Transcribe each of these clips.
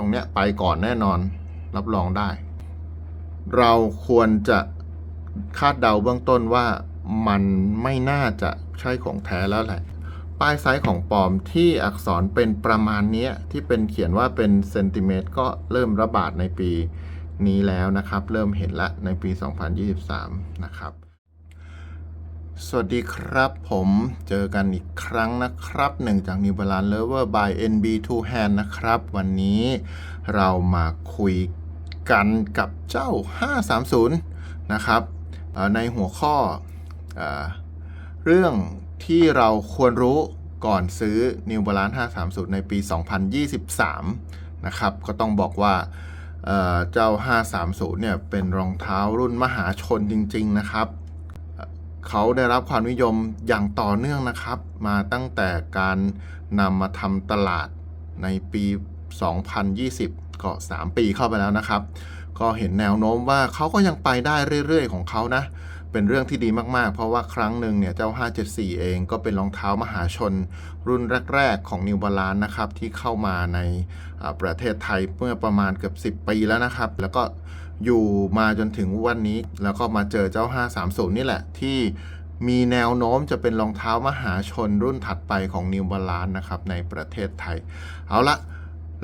รงเนี้ยไปก่อนแน่นอนรับรองได้ เราควรจะคาดเดาเบื้องต้นว่ามันไม่น่าจะใช่ของแท้แล้วแหละ ป้ายไซส์ของปลอมที่อักษรเป็นประมาณนี้ที่เป็นเขียนว่าเป็นเซนติเมตรก็เริ่มระบาดในปีนี้แล้วนะครับ เริ่มเห็นละในปี 2023 นะครับ สวัสดีครับผมเจอกันอีกครั้งนะครับหนึ่งจาก New Balance Lover by NB2 Hand นะครับ วันนี้เรามาคุยกันกับเจ้า 530 นะครับในหัวข้อเอเรื่องที่เราควรรู้ก่อนซื้อ New Balance 530 ในปี 2023 นะครับ ก็ต้องบอกว่าเเจ้า 530 เนี่ยเป็นรองเท้ารุ่นมหาชนจริง ๆ นะครับ เขาได้รับความนิยมอย่างต่อเนื่องนะครับ มาตั้งแต่การนำมาทำตลาดในปี 2020 ก็ 3 ปีเข้าไปแล้วนะครับ ก็เห็นแนวโน้มว่าเขาก็ยังไปได้เรื่อยๆ ของเขานะ เป็นเรื่องที่ดีมากๆ เพราะว่าครั้งหนึ่งเนี่ย เจ้า 574 เองก็เป็นรองเท้ามหาชน รุ่นแรก ๆ ของ New Balance นะครับ ที่เข้ามาในประเทศไทยเมื่อประมาณเกือบ 10 ปีแล้วนะครับ แล้วก็ อยู่มาจนถึงวันนี้ แล้วก็มาเจอเจ้า 530 นี่แหละ ที่มีแนวโน้มจะเป็นรองเท้ามหาชนรุ่นถัดไปของ New Balance นะครับในประเทศไทย เอาละ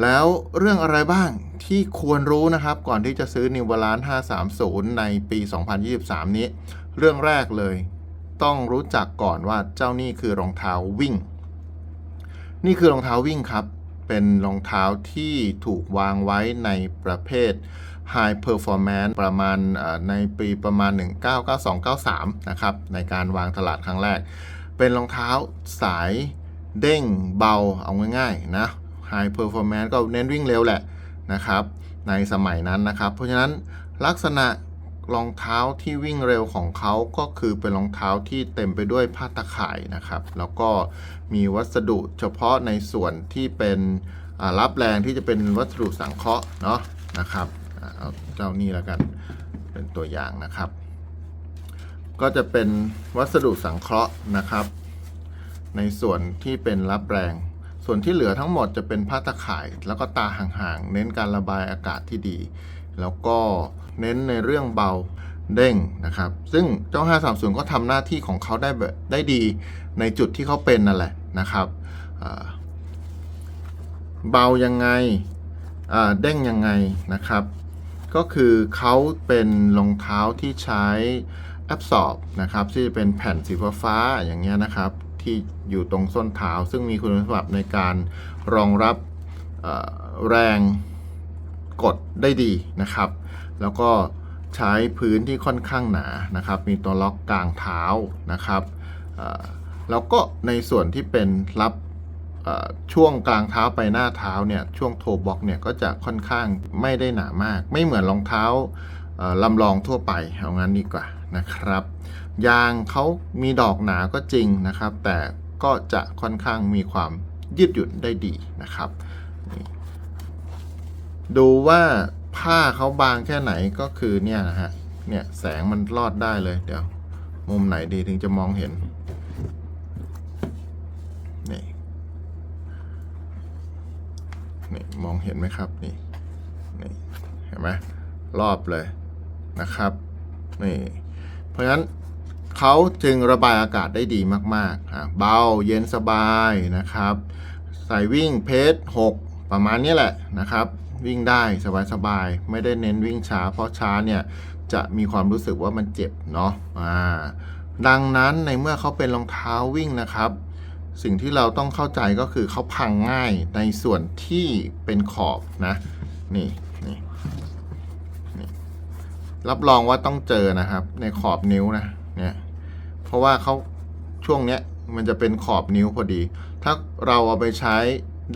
แล้วเรื่องอะไรบ้างที่ควรรู้นะครับ ก่อนที่จะซื้อ New Balance 530 ในปี 2023 นี้ เรื่องแรกเลย ต้องรู้จักก่อนว่าเจ้านี่คือรองเท้าวิ่ง นี่คือรองเท้าวิ่งครับ เป็นรองเท้าที่ถูกวางไว้ในประเภท High Performance ประมาณในปีประมาณ 1992-93 นะครับ ในการวางตลาดครั้งแรก เป็นรองเท้าสายเด้งเบาเอาง่ายๆนะ High Performance ก็เน้นวิ่งเร็วแหละนะครับ ในสมัยนั้นนะครับ เพราะฉะนั้นลักษณะรองเท้าที่วิ่งเร็วของเขาก็คือเป็นรองเท้าที่เต็มไปด้วยผ้าตะข่ายนะครับ แล้วก็มีวัสดุเฉพาะในส่วนที่เป็นรับแรงที่จะเป็นวัสดุสังเคราะห์เนาะนะครับ เอาเจ้านี่แล้วกัน เป็นตัวอย่างนะครับ ก็จะเป็นวัสดุสังเคราะห์นะครับ ในส่วนที่เป็นรับแรง ส่วนที่เหลือทั้งหมดจะเป็นผ้าตะข่าย แล้วก็ตาห่างๆ เน้นการระบายอากาศที่ดี แล้วก็เน้นในเรื่องเบาเด้งนะครับ ซึ่งเจ้า 530 ก็ทำหน้าที่ของเขาได้แบบได้ดีในจุดที่เขาเป็นนั่นแหละนะครับเบายังไงเด้งยังไงนะครับ ก็คือเขาเป็นรองเท้าที่ใช้แอบสอบนะครับที่จะเป็นแผ่นสีฟ้าๆอย่างเงี้ยนะครับ ที่อยู่ตรงส้นเท้า ซึ่งมีคุณสมบัติในการรองรับแรงกดได้ดีนะครับ แล้วก็ใช้พื้นที่ค่อนข้างหนานะครับ มีตัวล็อกกลางเท้านะครับแล้วก็ในส่วนที่เป็นรับ ช่วงกลางเท้าไปหน้าเท้าเนี่ยช่วงโทบ็อกเนี่ยก็จะค่อนข้างไม่ได้หนามาก ไม่เหมือนรองเท้าลำลองทั่วไปเอางั้นดีกว่านะครับ ยางเขามีดอกหนาก็จริงนะครับ แต่ก็จะค่อนข้างมีความยืดหยุ่นได้ดีนะครับ ดูว่าผ้าเขาบางแค่ไหนก็คือเนี่ยนะฮะเนี่ยแสงมันรอดได้เลยเดี๋ยว มุมไหนดีถึงจะมองเห็น นี่มองเห็นไหมครับนี่นี่เห็นไหมรอบเลยนะครับนี่เพราะฉะนั้นเขาจึงระบายอากาศได้ดีมากๆอะเบาเย็นสบายนะครับ ใส่วิ่งเพจ6ประมาณนี้แหละนะครับ วิ่งได้สบายๆ ไม่ได้เน้นวิ่งช้า เพราะช้าเนี่ยจะมีความรู้สึกว่ามันเจ็บเนาะอ่าดังนั้นในเมื่อเขาเป็นรองเท้าวิ่งนะครับ สิ่งที่เราต้องเข้าใจก็คือเขาพังง่ายในส่วนที่เป็นขอบนะ นี่นี่นี่รับรองว่าต้องเจอนะครับ ในขอบนิ้วนะเนี่ยเพราะว่าเขาช่วงเนี้ยมันจะเป็นขอบนิ้วพอดี ถ้าเราเอาไปใช้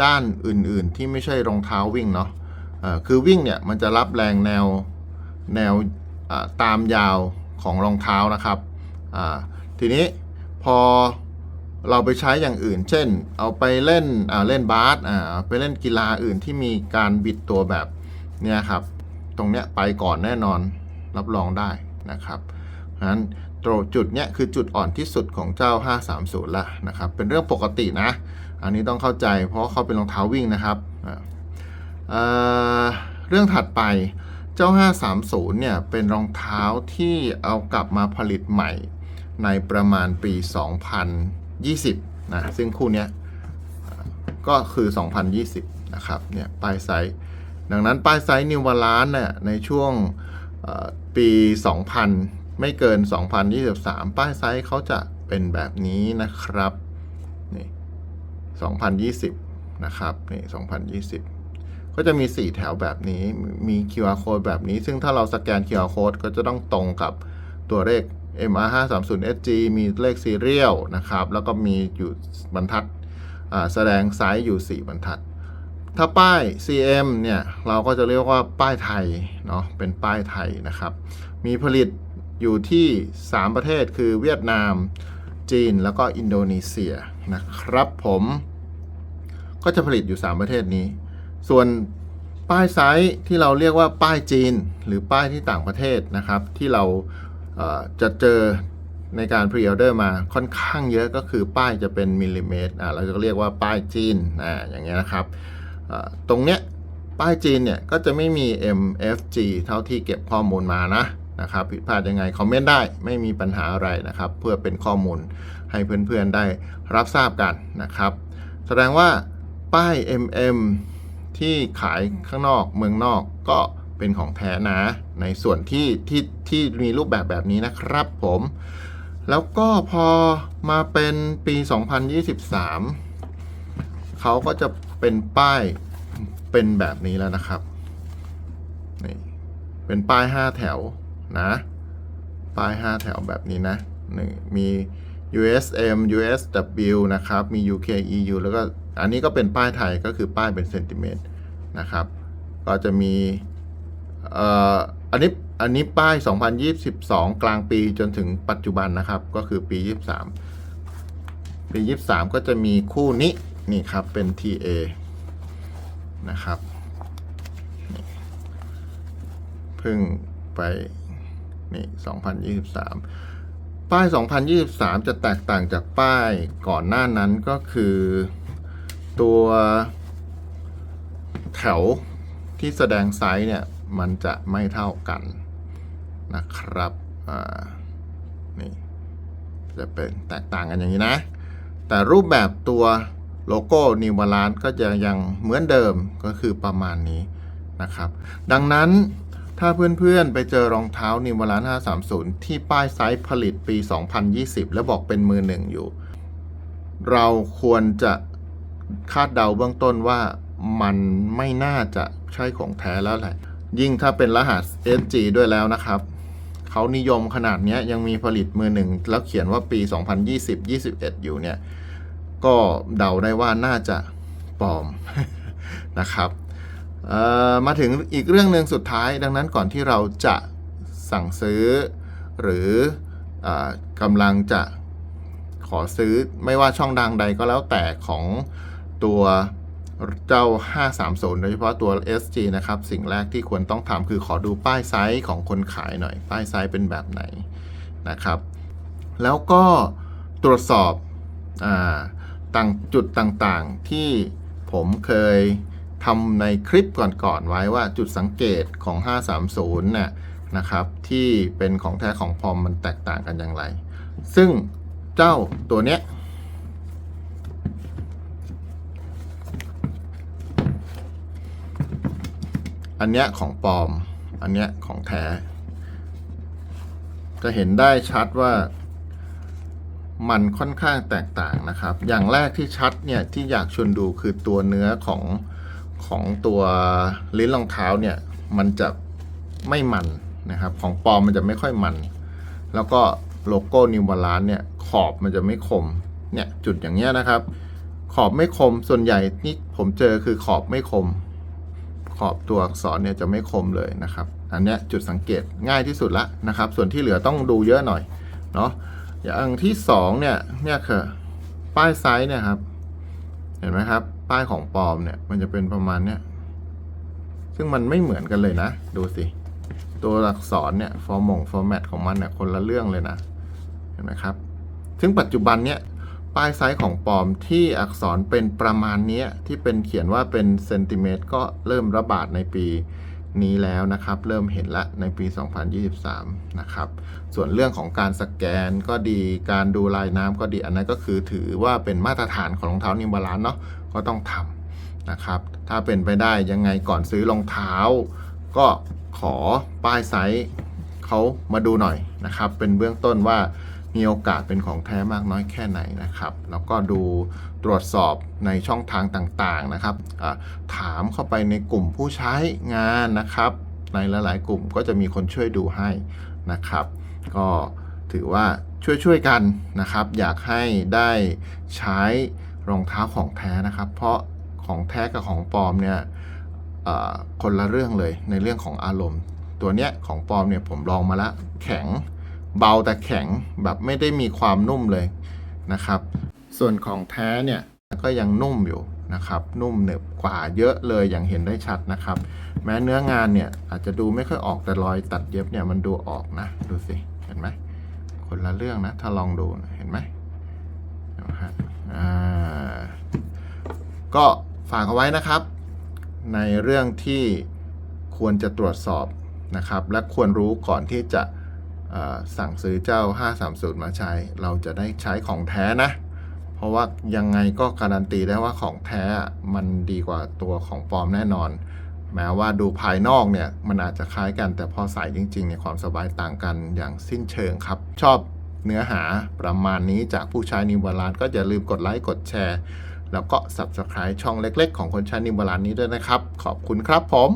ด้านอื่นๆ ที่ไม่ใช่รองเท้าวิ่งเนาะคือวิ่งเนี่ยมันจะรับแรงแนวแนวตามยาวของรองเท้านะครับทีนี้พอ เราไปใช้อย่างอื่น เช่น เอาไปเล่นอ่าเล่นบาสอ่าไปเล่นกีฬาอื่นที่มีการบิดตัวแบบเนี่ยครับตรงเนี้ยไปก่อนแน่นอนรับรองได้นะครับเพราะฉะนั้นตรงจุดเนี้ยคือจุดอ่อนที่สุดของเจ้า 530ละนะครับเป็นเรื่องปกตินะ อันนี้ต้องเข้าใจเพราะเขาเป็นรองเท้าวิ่งนะครับเเรื่องถัดไปเจ้า 530เนี่ยเป็นรองเท้าที่เอากลับมาผลิตใหม่ในประมาณปี 20นะซึ่งคู่นี้ยเอ่อก็คือ 2020 นะครับเนี่ยป้ายไซส์ดังนั้นป้ายไซส์นิวบาลานเนี่ยในช่วงเอ่อปี 2000 ไม่เกิน 2023 ป้ายไซส์เขาจะเป็นแบบนี้นะครับนี่2020 นะครับนี่2020 ก็จะมี 4 แถวแบบนี้มี QR code แบบนี้ ซึ่งถ้าเราสแกน QR code ก็จะต้องตรงกับตัวเลข MR530SG มีเลขซีเรียลนะครับ แล้วก็มีอยู่บรรทัดแสดงไซส์อยู่ 4 บรรทัด ถ้าป้าย CM เนี่ยเราก็จะเรียกว่าป้ายไทยเนาะเป็นป้ายไทยนะครับ มีผลิตอยู่ที่ 3 ประเทศคือเวียดนาม จีนแล้วก็อินโดนีเซียนะครับผมก็จะผลิตอยู่ 3 ประเทศนี้ ส่วนป้ายไซส์ที่เราเรียกว่าป้ายจีน หรือป้ายที่ต่างประเทศนะครับ ที่เรา จะเจอในการพรีออเดอร์มาค่อนข้างเยอะก็คือป้ายจะเป็นมิลลิเมตรอ่าเราจะเรียกว่าป้ายจีนอ่าอย่างเงี้ยนะครับตรงเนี้ยป้ายจีนเนี่ยก็จะไม่มี MFG เท่าที่เก็บข้อมูลมานะนะครับผิดพลาดยังไงคอมเมนต์ได้ไม่มีปัญหาอะไรนะครับ เพื่อเป็นข้อมูลให้เพื่อนๆได้รับทราบกันนะครับ แสดงว่าป้าย MM ที่ขายข้างนอกเมืองนอกก็ เป็นของแท้นะ ในส่วนที่ที่ที่มีรูปแบบแบบนี้นะครับผม แล้วก็พอมาเป็นปี 2023 เขาก็จะเป็นป้ายเป็นแบบนี้แล้วนะครับนี่เป็นป้าย 5 แถวนะ ป้าย 5 แถวแบบนี้นะนี่มี USM USW นะครับ มี UK EU แล้วก็ อันนี้ก็เป็นป้ายไทยก็คือป้ายเป็นเซนติเมตรนะครับ ก็จะมี อันนี้อันนี้ป้าย 2022 กลางปีจนถึงปัจจุบันนะครับ ก็คือปี 23 ปี 23 ก็จะมีคู่นี้นี่ครับเป็น TA นะครับพิ่งไปนี่ 2023 ป้าย 2023 จะแตกต่างจากป้ายก่อนหน้านั้นก็คือตัวแถวที่แสดงไซส์เนี่ย มันจะไม่เท่ากันนะครับนี่จะเป็นแตกต่างกันอย่างนี้นะ แต่รูปแบบตัวโลโก้ New Balance ก็จะยังเหมือนเดิมก็คือประมาณนี้นะครับ ดังนั้นถ้าเพื่อนๆไปเจอรองเท้า New Balance 530 ที่ป้ายไซส์ผลิตปี 2020 แล้วบอกเป็นมือหนึ่งอยู่ เราควรจะคาดเดาเบื้องต้นว่ามันไม่น่าจะใช่ของแท้แล้วแหละ ยิ่งถ้าเป็นรหัส SG ด้วยแล้วนะครับเขานิยมขนาดนี้ยังมีผลิตมือหนึ่งแล้วเขียนว่าปี 2020-21 อยู่เนี่ย ก็เดาได้ว่าน่าจะปลอมนะครับมาถึงอีกเรื่องหนึ่งสุดท้ายดังนั้นก่อนที่เราจะสั่งซื้อ หรืออกำลังจะขอซื้อไม่ว่าช่องดังใดก็แล้วแต่ของตัว เจ้า 530 โดยเฉพาะตัว SG นะครับ สิ่งแรกที่ควรต้องทำคือขอดูป้ายไซส์ของคนขายหน่อย ป้ายไซส์เป็นแบบไหนนะครับ แล้วก็ตรวจสอบอาต่างจุดต่างๆ ที่ผมเคยทำในคลิปก่อนๆไว้ว่าจุดสังเกตของ 530เนี่ยนะครับ ที่เป็นของแท้ของพอมมันแตกต่างกันอย่างไร ซึ่งเจ้าตัวเนี้ย อันเนี้ยของปลอม อันเนี้ยของแท้ จะเห็นได้ชัดว่ามันค่อนข้างแตกต่างนะครับ อย่างแรกที่ชัดเนี่ยที่อยากชวนดูคือตัวเนื้อของของตัวลิ้นรองเท้าเนี่ยมันจะไม่มันนะครับ ของปลอมมันจะไม่ค่อยมัน แล้วก็โลโก้นิวบาลานเนี่ยขอบมันจะไม่คมเนี่ยจุดอย่างเงี้ยนะครับ ขอบไม่คมส่วนใหญ่ที่ผมเจอคือขอบไม่คม ขอบตัวอักษรเนี่ยจะไม่คมเลยนะครับ อันนี้จุดสังเกตง่ายที่สุดละนะครับ ส่วนที่เหลือต้องดูเยอะหน่อยเนาะอย่างที่สองเนี่ยเนี่ยคือป้ายไซส์เนี่ยครับ เห็นไหมครับ ป้ายของปลอมเนี่ยมันจะเป็นประมาณเนี้ยซึ่งมันไม่เหมือนกันเลยนะ ดูสิ ตัวอักษรเนี่ยฟอร์มงฟอร์แมตของมันเนี่ยคนละเรื่องเลยนะ เห็นไหมครับ ซึ่งปัจจุบันเนี่ย ป้ายไซส์ของปลอมที่อักษรเป็นประมาณนี้ที่เป็นเขียนว่าเป็นเซนติเมตรก็เริ่มระบาดในปีนี้แล้วนะครับ เริ่มเห็นละในปี 2023 นะครับ ส่วนเรื่องของการสแกนก็ดีการดูลายน้ำก็ดีอันนั้นก็คือถือว่าเป็นมาตรฐานของรองเท้านิมบาลานเนาะก็ต้องทำนะครับ ถ้าเป็นไปได้ยังไงก่อนซื้อรองเท้า ก็ขอป้ายไซส์เขามาดูหน่อยนะครับ เป็นเบื้องต้นว่า มีโอกาสเป็นของแท้มากน้อยแค่ไหนนะครับ แล้วก็ดูตรวจสอบในช่องทางต่างๆนะครับ ถามเข้าไปในกลุ่มผู้ใช้งานนะครับ ในหลายๆ กลุ่มก็จะมีคนช่วยดูให้นะครับ ก็ถือว่าช่วยๆกันนะครับ อยากให้ได้ใช้รองเท้าของแท้นะครับ เพราะของแท้กับของปลอมเนี่ยคนละเรื่องเลยในเรื่องของอารมณ์ ตัวเนี้ยของปลอมเนี่ยผมลองมาแล้วแข็ง เบาแต่แข็งแบบไม่ได้มีความนุ่มเลยนะครับ ส่วนของแท้เนี่ยก็ยังนุ่มอยู่นะครับ นุ่มเหนึบกว่าเยอะเลยอย่างเห็นได้ชัดนะครับ แม้เนื้องานเนี่ยอาจจะดูไม่ค่อยออกแต่รอยตัดเย็บเนี่ยมันดูออกนะ ดูสิ เห็นไหมคนละเรื่องนะ ถ้าลองดูนะเห็นไหมนะฮะอ่าก็ฝากเอาไว้นะครับ ในเรื่องที่ควรจะตรวจสอบนะครับ และควรรู้ก่อนที่จะ สั่งซื้อเจ้า 530 มาใช้ เราจะได้ใช้ของแท้นะ เพราะว่ายังไงก็การันตีได้ว่าของแท้มันดีกว่าตัวของปลอมแน่นอน แม้ว่าดูภายนอกเนี่ย มันอาจจะคล้ายกันแต่พอใส่จริงๆเนี่ยความสบายต่างกันอย่างสิ้นเชิงครับ ชอบเนื้อหาประมาณนี้จากผู้ใช้นิวบาลานก็อย่าลืมกดไลค์กดแชร์ แล้วก็ Subscribe ช่องเล็ก ๆ ของคนใช้นิวบาลานนี้ด้วยนะครับ ขอบคุณครับผม